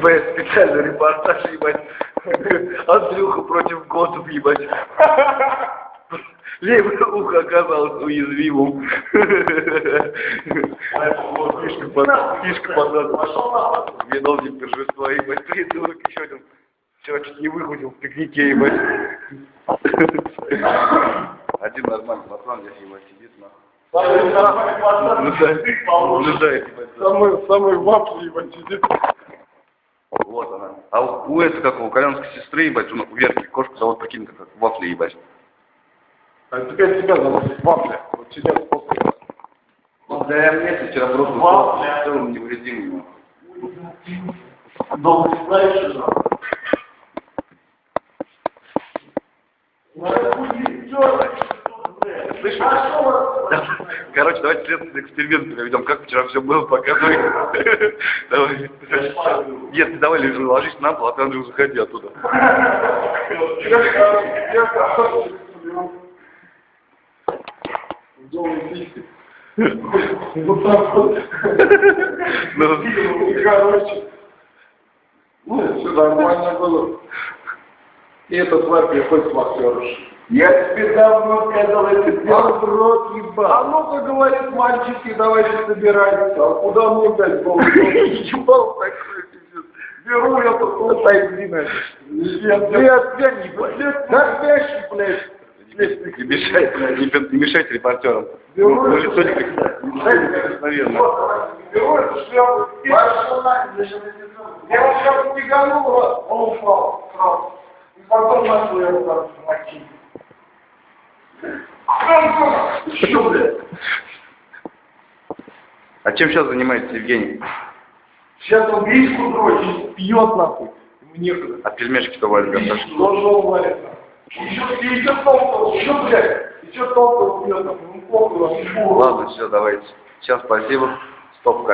ебать, специальный репортаж, ебать. Андрюха против готов, ебать. Левое ухо оказалось уязвимым. Фишка под, фишка под. Виновник торжества, ебать. Придурок еще один. Вчера чуть не выхватил в пикнике, ебать. Один нормальный пацан здесь, ебать, сидит, нахуй. Самый самый пацан, Наблюдает, ты получишь. наблюдает, ебать. за- Самый, самый вафли, ебать, сидит. Вот она. А у, у этого, как у коленской сестры, ебать, у Верки кошку зовут, прикинь, как вафли, ебать. А теперь тебя зовут вафля. Вот сидят после. Ну, да, мне вчера просто Вафля. в целом невредимый. Долго знаешь, что? Слышишь? Короче, давайте следственный эксперимент проведем. Как вчера все было, показывай. Давай. Нет, ты давай лежи, ложись на пол, а ты, Андрюх, заходи оттуда. Вот так вот. Ну, короче. Ну, все нормально было. И эта тварь приходит с вахтершей. Я тебе давно сказал, это Я в рот ебал. А ну-ка, говорит, мальчики, давайте собирайтесь. А куда мне дать голову? Ебал такой. Беру я тут отойди, нафиг. Нет, ты отвянь, ебать. Да спящий, блядь. не мешайте, не, не мешайте репортерам. Беру Ну, я лицо не не наверное. Беру эту шляпу. Пошел нахуй, Я его сейчас тяганул, он упал. И потом начал я так мочить. Что, блядь? А чем сейчас занимаетесь, Евгений? Сейчас он гречку дрочит, пьет нахуй. Ему некогда. А пельмешки-то варят готовишь? Тоже он варит нахуй. Еще, еще толкал, еще, блядь, еще толкал пьет нахуй. Ну похуй. Ладно, все, давайте. Сейчас спасибо. Стоп, камера.